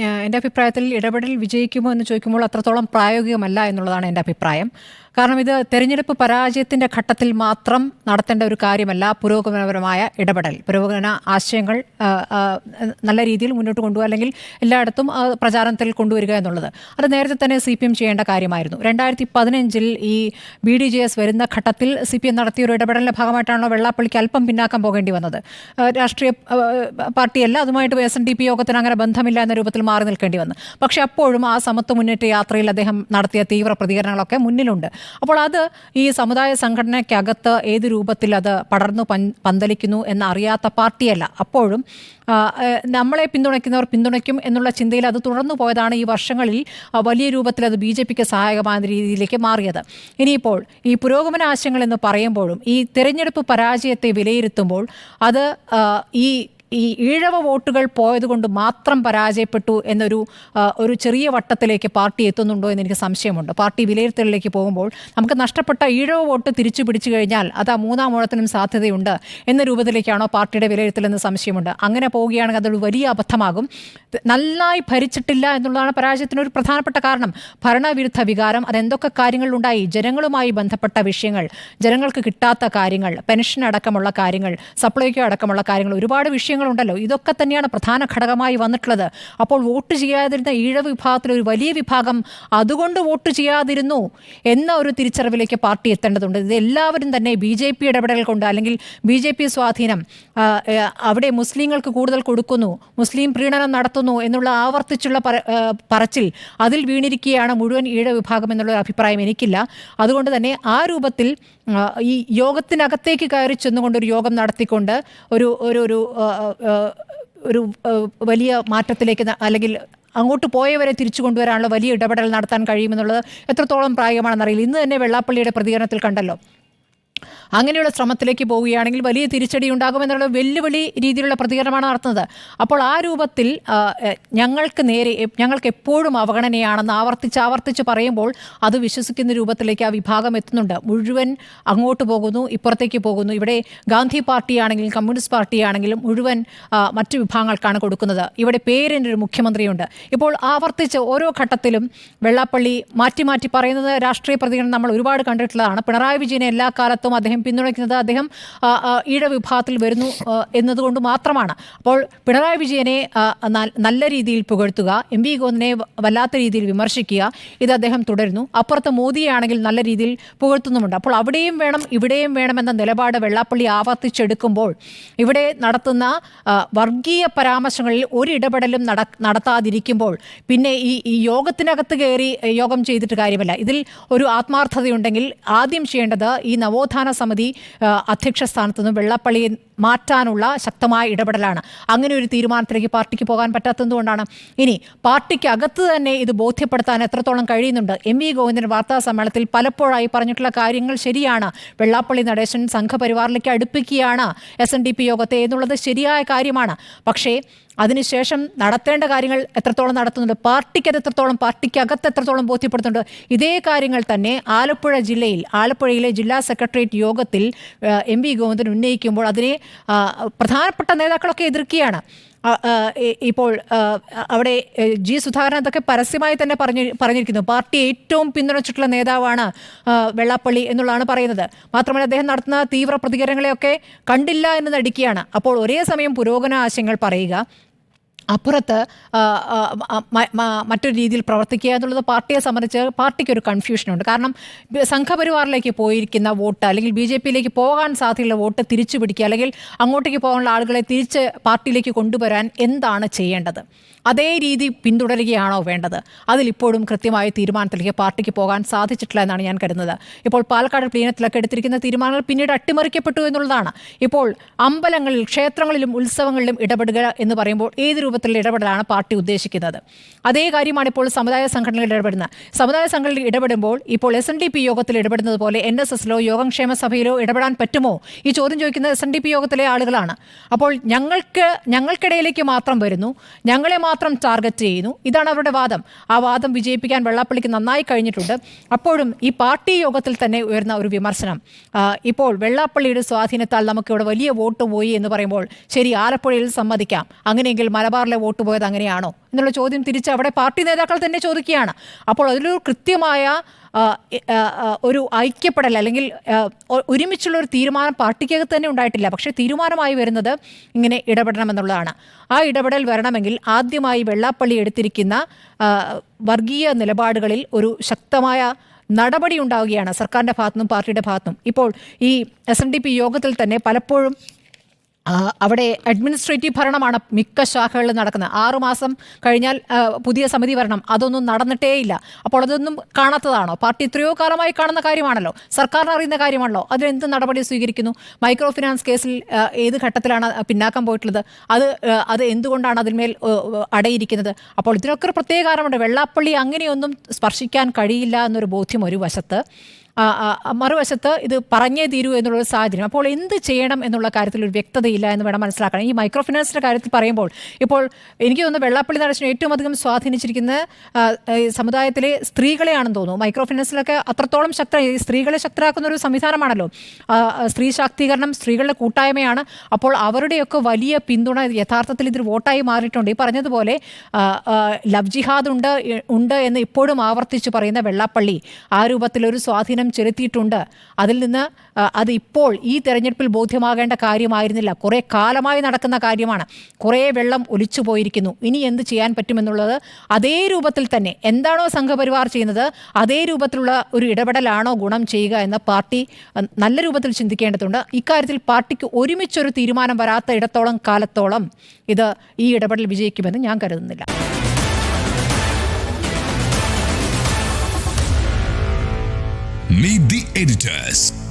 എന്റെ അഭിപ്രായത്തിൽ ഇടപെടൽ വിജയിക്കുമോ എന്ന് ചോദിക്കുമ്പോൾ അത്രത്തോളം പ്രായോഗികമല്ല എന്നുള്ളതാണ് എന്റെ അഭിപ്രായം. കാരണം ഇത് തെരഞ്ഞെടുപ്പ് പരാജയത്തിന്റെ ഘട്ടത്തിൽ മാത്രം നടത്തേണ്ട ഒരു കാര്യമല്ല പുരോഗമനപരമായ ഇടപെടൽ. പുരോഗമന ആശയങ്ങൾ നല്ല രീതിയിൽ മുന്നോട്ട് കൊണ്ടുപോകുക അല്ലെങ്കിൽ എല്ലായിടത്തും പ്രചാരണത്തിൽ കൊണ്ടുവരിക എന്നുള്ളത്. അത് നേരത്തെ തന്നെ സി പി എം ചെയ്യേണ്ട കാര്യമായിരുന്നു. രണ്ടായിരത്തി പതിനഞ്ചിൽ ഈ ബി ഡി ജെ എസ് വരുന്ന ഘട്ടത്തിൽ സി പി എം നടത്തിയ ഒരു ഇടപെടലിന്റെ ഭാഗമായിട്ടാണല്ലോ വെള്ളാപ്പള്ളിക്ക് അല്പം പിന്നാക്കം പോകേണ്ടി വന്നത്. രാഷ്ട്രീയ പാർട്ടിയല്ല അതുമായിട്ട് എസ് എൻ ഡി പി യോഗത്തിന് അങ്ങനെ ബന്ധമില്ല എന്ന രൂപത്തിൽ മാറി നിൽക്കേണ്ടി വന്നു. പക്ഷേ അപ്പോഴും ആ സമത്വ മുന്നേറ്റ യാത്രയിൽ അദ്ദേഹം നടത്തിയ തീവ്ര പ്രതികരണങ്ങളൊക്കെ മുന്നിലുണ്ട്. അപ്പോൾ അത് ഈ സമുദായ സംഘടനയ്ക്കകത്ത് ഏത് രൂപത്തിൽ അത് പടർന്നു പന്തലിക്കുന്നു എന്നറിയാത്ത പാർട്ടിയല്ല. അപ്പോഴും നമ്മളെ പിന്തുണയ്ക്കുന്നവർ പിന്തുണയ്ക്കും എന്നുള്ള ചിന്തയിൽ അത് തുടർന്നു പോയതാണ് ഈ വർഷങ്ങളിൽ വലിയ രൂപത്തിൽ അത് ബി ജെ പിക്ക് സഹായകമായ രീതിയിലേക്ക് മാറിയത്. ഇനിയിപ്പോൾ ഈ പുരോഗമന ആശയങ്ങൾ എന്ന് പറയുമ്പോഴും ഈ തിരഞ്ഞെടുപ്പ് പരാജയത്തെ വിലയിരുത്തുമ്പോൾ അത് ഈ ഈ ഈഴവ വോട്ടുകൾ പോയതുകൊണ്ട് മാത്രം പരാജയപ്പെട്ടു എന്നൊരു ഒരു ചെറിയ വട്ടത്തിലേക്ക് പാർട്ടി എത്തുന്നുണ്ടോ എന്ന് എനിക്ക് സംശയമുണ്ട്. പാർട്ടി വിലയിരുത്തലിലേക്ക് പോകുമ്പോൾ നമുക്ക് നഷ്ടപ്പെട്ട ഈഴവ വോട്ട് തിരിച്ചു പിടിച്ചു കഴിഞ്ഞാൽ അത് ആ മൂന്നാം ഊഴത്തിനും സാധ്യതയുണ്ട് എന്ന രൂപത്തിലേക്കാണോ പാർട്ടിയുടെ വിലയിരുത്തലെന്ന് സംശയമുണ്ട്. അങ്ങനെ പോവുകയാണെങ്കിൽ അതൊരു വലിയ അബദ്ധമാകും. നന്നായി ഭരിച്ചിട്ടില്ല എന്നുള്ളതാണ് പരാജയത്തിന് ഒരു പ്രധാനപ്പെട്ട കാരണം. ഭരണവിരുദ്ധ വികാരം അതെന്തൊക്കെ കാര്യങ്ങളുണ്ടായി ജനങ്ങളുമായി ബന്ധപ്പെട്ട വിഷയങ്ങൾ ജനങ്ങൾക്ക് കിട്ടാത്ത കാര്യങ്ങൾ പെൻഷൻ അടക്കമുള്ള കാര്യങ്ങൾ സപ്ലൈക്കോ അടക്കമുള്ള കാര്യങ്ങൾ ഒരുപാട് വിഷയങ്ങളുണ്ടല്ലോ ഇതൊക്കെ തന്നെയാണ് പ്രധാന ഘടകമായി വന്നിട്ടുള്ളത്. അപ്പോൾ വോട്ട് ചെയ്യാതിരുന്ന ഈഴ വിഭാഗത്തിൽ ഒരു വലിയ വിഭാഗം അതുകൊണ്ട് വോട്ട് ചെയ്യാതിരുന്നു എന്ന ഒരു തിരിച്ചറിവിലേക്ക് പാർട്ടി എത്തേണ്ടതുണ്ട്. ഇത് എല്ലാവരും തന്നെ ബി ജെ പി ഇടപെടൽ കൊണ്ട് അല്ലെങ്കിൽ ബി ജെ പി സ്വാധീനം അവിടെ മുസ്ലിങ്ങൾക്ക് കൂടുതൽ കൊടുക്കുന്നു മുസ്ലിം പ്രീണനം നടത്തുന്നു എന്നുള്ള ആവർത്തിച്ചുള്ള പറച്ചിൽ അതിൽ വീണിരിക്കുകയാണ് മുഴുവൻ ഈഴ വിഭാഗം എന്നുള്ള അഭിപ്രായം എനിക്കില്ല. അതുകൊണ്ട് തന്നെ ആ രൂപത്തിൽ ഈ യോഗത്തിനകത്തേക്ക് കയറി ചെന്നുകൊണ്ട് ഒരു യോഗം നടത്തിക്കൊണ്ട് ഒരു ഒരു ഒരു ഒരു വലിയ മാറ്റത്തിലേക്ക് അല്ലെങ്കിൽ അങ്ങോട്ട് പോയവരെ തിരിച്ചു കൊണ്ടുവരാനുള്ള വലിയ ഇടപെടൽ നടത്താൻ കഴിയുമെന്നുള്ളത് എത്രത്തോളം പ്രായമാണെന്നറിയില്ല. ഇന്ന് തന്നെ വെള്ളാപ്പള്ളിയുടെ പ്രതികരണത്തിൽ കണ്ടല്ലോ. അങ്ങനെയുള്ള ശ്രമത്തിലേക്ക് പോവുകയാണെങ്കിൽ വലിയ തിരിച്ചടി ഉണ്ടാകുമെന്നുള്ള വെല്ലുവിളി രീതിയിലുള്ള പ്രതികരണമാണ് നടത്തുന്നത്. അപ്പോൾ ആ രൂപത്തിൽ ഞങ്ങൾക്ക് നേരെ ഞങ്ങൾക്ക് എപ്പോഴും അവഗണനയാണെന്ന് ആവർത്തിച്ച് ആവർത്തിച്ച് പറയുമ്പോൾ അത് വിശ്വസിക്കുന്ന രൂപത്തിലേക്ക് ആ വിഭാഗം എത്തുന്നുണ്ട്. മുഴുവൻ അങ്ങോട്ട് പോകുന്നു ഇപ്പുറത്തേക്ക് പോകുന്നു. ഇവിടെ ഗാന്ധി പാർട്ടിയാണെങ്കിലും കമ്മ്യൂണിസ്റ്റ് പാർട്ടിയാണെങ്കിലും മുഴുവൻ മറ്റു വിഭാഗങ്ങൾക്കാണ് കൊടുക്കുന്നത്. ഇവിടെ പേരിന്റെ ഒരു മുഖ്യമന്ത്രിയുണ്ട്. ഇപ്പോൾ ആവർത്തിച്ച് ഓരോ ഘട്ടത്തിലും വെള്ളാപ്പള്ളി മാറ്റി മാറ്റി പറയുന്നത് രാഷ്ട്രീയ പ്രതികരണം നമ്മൾ ഒരുപാട് കണ്ടിട്ടുള്ളതാണ്. പിണറായി വിജയനെ എല്ലാ കാലത്തും അദ്ദേഹം പിന്തുണയ്ക്കുന്നത് അദ്ദേഹം ഈഴ വിഭാഗത്തിൽ വരുന്നു എന്നതുകൊണ്ട് മാത്രമാണ്. അപ്പോൾ പിണറായി വിജയനെ നല്ല രീതിയിൽ പുകഴ്ത്തുക എം വി ഗോവിന്ദനെ വല്ലാത്ത രീതിയിൽ വിമർശിക്കുക ഇത് അദ്ദേഹം തുടരുന്നു. അപ്പുറത്ത് മോദിയാണെങ്കിൽ നല്ല രീതിയിൽ പുകഴ്ത്തുന്നുമുണ്ട്. അപ്പോൾ അവിടെയും വേണം ഇവിടെയും വേണമെന്ന നിലപാട് വെള്ളാപ്പള്ളി ആവർത്തിച്ചെടുക്കുമ്പോൾ ഇവിടെ നടത്തുന്ന വർഗീയ പരാമർശങ്ങളിൽ ഒരിടപെടലും നട നടത്താതിരിക്കുമ്പോൾ പിന്നെ ഈ ഈ യോഗത്തിനകത്ത് കയറി യോഗം ചെയ്തിട്ട് കാര്യമല്ല. ഇതിൽ ഒരു ആത്മാർത്ഥതയുണ്ടെങ്കിൽ ആദ്യം ചെയ്യേണ്ടത് ഈ നവോത്ഥാന സമിതി അധ്യക്ഷ സ്ഥാനത്തുനിന്ന് വെള്ളാപ്പള്ളിയെ മാറ്റാനുള്ള ശക്തമായ ഇടപെടലാണ്. അങ്ങനെ ഒരു തീരുമാനത്തിലേക്ക് പാർട്ടിക്ക് പോകാൻ പറ്റാത്തതുകൊണ്ടാണ് ഇനി പാർട്ടിക്ക് അകത്ത് തന്നെ ഇത് ബോധ്യപ്പെടുത്താൻ എത്രത്തോളം കഴിയുന്നുണ്ട്? എം വി ഗോവിന്ദൻ വാർത്താ സമ്മേളനത്തിൽ പലപ്പോഴായി പറഞ്ഞിട്ടുള്ള കാര്യങ്ങൾ ശരിയാണ്. വെള്ളാപ്പള്ളി നടേശൻ സംഘപരിവാറിലേക്ക് അടുപ്പിക്കുകയാണ് എസ് എൻ ഡി പി യോഗത്തെ എന്നുള്ളത് ശരിയായ കാര്യമാണ്. പക്ഷേ അതിനുശേഷം നടത്തേണ്ട കാര്യങ്ങൾ എത്രത്തോളം നടത്തുന്നുണ്ട്? പാർട്ടിക്ക് അത് എത്രത്തോളം പാർട്ടിക്ക് അകത്ത് എത്രത്തോളം ബോധ്യപ്പെടുത്തുന്നുണ്ട്? ഇതേ കാര്യങ്ങൾ തന്നെ ആലപ്പുഴ ജില്ലയിൽ ആലപ്പുഴയിലെ ജില്ലാ സെക്രട്ടേറിയറ്റ് യോഗത്തിൽ എം വി ഗോവിന്ദൻ ഉന്നയിക്കുമ്പോൾ അതിനെ പ്രധാനപ്പെട്ട നേതാക്കളൊക്കെ എതിർക്കുകയാണ്. ഇപ്പോൾ അവിടെ ജി സുധാകരൻ അതൊക്കെ പരസ്യമായി തന്നെ പറഞ്ഞു പറഞ്ഞിരിക്കുന്നു. പാർട്ടി ഏറ്റവും പിന്തുണച്ചിട്ടുള്ള നേതാവാണ് വെള്ളാപ്പള്ളി എന്നുള്ളതാണ് പറയുന്നത്. മാത്രമല്ല അദ്ദേഹം നടത്തുന്ന തീവ്ര പ്രതികരണങ്ങളെയൊക്കെ കണ്ടില്ല എന്ന് നടിക്കുകയാണ്. അപ്പോൾ ഒരേ സമയം പുരോഗമന ആശയങ്ങൾ പറയുക അപ്പുറത്ത് മറ്റൊരു രീതിയിൽ പ്രവർത്തിക്കുക എന്നുള്ളത് പാർട്ടിയെ സംബന്ധിച്ച് പാർട്ടിക്ക് ഒരു കൺഫ്യൂഷനുണ്ട് കാരണം സംഘപരിവാറിലേക്ക് പോയിരിക്കുന്ന വോട്ട് അല്ലെങ്കിൽ ബി ജെ പിയിലേക്ക് പോകാൻ സാധ്യതയുള്ള വോട്ട് തിരിച്ചു പിടിക്കുക അല്ലെങ്കിൽ അങ്ങോട്ടേക്ക് പോകാനുള്ള ആളുകളെ തിരിച്ച് പാർട്ടിയിലേക്ക് കൊണ്ടുവരാൻ എന്താണ് ചെയ്യേണ്ടത്? അതേ രീതി പിന്തുടരുകയാണോ വേണ്ടത്? അതിലിപ്പോഴും കൃത്യമായ തീരുമാനത്തിലേക്ക് പാർട്ടിക്ക് പോകാൻ സാധിച്ചിട്ടില്ല എന്നാണ് ഞാൻ കരുതുന്നത്. ഇപ്പോൾ പാലക്കാട് പ്ലീനത്തിലൊക്കെ എടുത്തിരിക്കുന്ന തീരുമാനങ്ങൾ പിന്നീട് അട്ടിമറിക്കപ്പെട്ടു എന്നുള്ളതാണ്. ഇപ്പോൾ അമ്പലങ്ങളിൽ ക്ഷേത്രങ്ങളിലും ഉത്സവങ്ങളിലും ഇടപെടുക എന്ന് പറയുമ്പോൾ ഏത് രൂപത്തിലുള്ള ഇടപെടലാണ് പാർട്ടി ഉദ്ദേശിക്കുന്നത്. അതേ കാര്യമാണ് ഇപ്പോൾ സമുദായ സംഘടനകൾ ഇടപെടുന്നത്. സമുദായ സംഘടനകൾ ഇടപെടുമ്പോൾ ഇപ്പോൾ എസ് എൻ ഡി പി യോഗത്തിൽ ഇടപെടുന്നത് പോലെ എൻ എസ് എസിലോ യോഗംക്ഷേമ സഭയിലോ ഇടപെടാൻ പറ്റുമോ? ഈ ചോദ്യം ചോദിക്കുന്നത് എസ് എൻ ഡി പി യോഗത്തിലെ ആളുകളാണ്. അപ്പോൾ ഞങ്ങൾക്ക് ഞങ്ങൾക്കിടയിലേക്ക് മാത്രം വരുന്നു. ഞങ്ങളെ മാത്രം ടാർഗറ്റ് ചെയ്യുന്നു. ഇതാണ് അവരുടെ വാദം. ആ വാദം വിജയിപ്പിക്കാൻ വെള്ളാപ്പള്ളിക്ക് നന്നായി കഴിഞ്ഞിട്ടുണ്ട്. അപ്പോഴും ഈ പാർട്ടി യോഗത്തിൽ തന്നെ ഉയർന്ന ഒരു വിമർശനം. ഇപ്പോൾ വെള്ളാപ്പള്ളിയുടെ സ്വാധീനത്താൽ നമുക്കിവിടെ വലിയ വോട്ട് പോയി എന്ന് പറയുമ്പോൾ ശരി ആലപ്പുഴയിൽ സമ്മതിക്കാം. അങ്ങനെയെങ്കിൽ മലബാർ ബീഹാറിലെ വോട്ട് പോയത് അങ്ങനെയാണോ എന്നുള്ള ചോദ്യം തിരിച്ച് അവിടെ പാർട്ടി നേതാക്കൾ തന്നെ ചോദിക്കുകയാണ്. അപ്പോൾ അതിലൊരു കൃത്യമായ ഒരു ഐക്യപ്പെടൽ അല്ലെങ്കിൽ ഒരുമിച്ചുള്ള ഒരു തീരുമാനം പാർട്ടിക്കകത്ത് തന്നെ ഉണ്ടായിട്ടില്ല. പക്ഷേ തീരുമാനമായി വരുന്നത് ഇങ്ങനെ ഇടപെടണമെന്നുള്ളതാണ്. ആ ഇടപെടൽ വരണമെങ്കിൽ ആദ്യമായി വെള്ളാപ്പള്ളി എടുത്തിരിക്കുന്ന വർഗീയ നിലപാടുകളിൽ ഒരു ശക്തമായ നടപടി ഉണ്ടാവുകയാണ്. സർക്കാരിന്റെ ഭാഗത്തുനിന്നും പാർട്ടിയുടെ ഭാഗത്തുനിന്നും. ഇപ്പോൾ ഈ എസ് യോഗത്തിൽ തന്നെ പലപ്പോഴും അവിടെ അഡ്മിനിസ്ട്രേറ്റീവ് ഭരണമാണ് മിക്ക ശാഖകളിലും നടക്കുന്നത്. ആറുമാസം കഴിഞ്ഞാൽ പുതിയ സമിതി വരണം അതൊന്നും നടന്നിട്ടേയില്ല. അപ്പോൾ അതൊന്നും കാണാത്തതാണോ? പാർട്ടി എത്രയോ കാലമായി കാണുന്ന കാര്യമാണല്ലോ. സർക്കാരിന് അറിയുന്ന കാര്യമാണല്ലോ. അതിനെന്ത് നടപടി സ്വീകരിക്കുന്നു? മൈക്രോ ഫിനാൻസ് കേസിൽ ഏത് ഘട്ടത്തിലാണ് പിന്നാക്കം പോയിട്ടുള്ളത്? അത് അത് എന്തുകൊണ്ടാണ് അതിന്മേൽ അടയിരിക്കുന്നത്? അപ്പോൾ ഇതിനൊക്കെ ഒരു പ്രത്യേക കാരണമുണ്ട്. വെള്ളാപ്പള്ളി അങ്ങനെയൊന്നും സ്പർശിക്കാൻ കഴിയില്ല എന്നൊരു ബോധ്യം ഒരു വശത്ത്. മറുവശത്ത് ഇത് പറഞ്ഞേ തീരൂ എന്നുള്ള സാഹചര്യം. അപ്പോൾ എന്ത് ചെയ്യണം എന്നുള്ള കാര്യത്തിൽ ഒരു വ്യക്തതയില്ല എന്ന് വേണം മനസ്സിലാക്കണം ഈ മൈക്രോ ഫിനാൻസിന്റെ കാര്യത്തിൽ പറയുമ്പോൾ ഇപ്പോൾ എനിക്ക് തോന്നുന്നു വെള്ളാപ്പള്ളി നടേശനെ ഏറ്റവും അധികം സ്വാധീനിച്ചിരിക്കുന്ന സമുദായത്തിലെ സ്ത്രീകളെയാണെന്ന് തോന്നുന്നു. മൈക്രോ ഫിനാൻസിലൊക്കെ അത്രത്തോളം ശക്ത സ്ത്രീകളെ ശക്തരാക്കുന്ന ഒരു സംവിധാനമാണല്ലോ. സ്ത്രീ ശാക്തീകരണം സ്ത്രീകളുടെ കൂട്ടായ്മയാണ്. അപ്പോൾ അവരുടെയൊക്കെ വലിയ പിന്തുണ യഥാർത്ഥത്തിൽ ഇതിൽ വോട്ടായി മാറിയിട്ടുണ്ട്. ഈ പറഞ്ഞതുപോലെ ലവ് ജിഹാദ് ഉണ്ട് ഉണ്ട് എന്ന് ഇപ്പോഴും ആവർത്തിച്ച് പറയുന്ന വെള്ളാപ്പള്ളി ആ രൂപത്തിലൊരു സ്വാധീനം ചെലുത്തിയിട്ടുണ്ട്. അതിൽ നിന്ന് അത് ഇപ്പോൾ ഈ തെരഞ്ഞെടുപ്പിൽ ബോധ്യമാകേണ്ട കാര്യമായിരുന്നില്ല. കുറേ കാലമായി നടക്കുന്ന കാര്യമാണ്. കുറേ വെള്ളം ഒലിച്ചു പോയിരിക്കുന്നു. ഇനി എന്ത് ചെയ്യാൻ പറ്റുമെന്നുള്ളത് അതേ രൂപത്തിൽ തന്നെ എന്താണോ സംഘപരിവാർ ചെയ്യുന്നത് അതേ രൂപത്തിലുള്ള ഒരു ഇടപെടലാണോ ഗുണം ചെയ്യുക എന്ന പാർട്ടി നല്ല രൂപത്തിൽ ചിന്തിക്കേണ്ടതുണ്ട്. ഇക്കാര്യത്തിൽ പാർട്ടിക്ക് ഒരുമിച്ചൊരു തീരുമാനം വരാത്ത ഇടത്തോളം കാലത്തോളം ഇത് ഈ ഇടപെടൽ വിജയിക്കുമെന്ന് ഞാൻ കരുതുന്നില്ല. Meet the editors.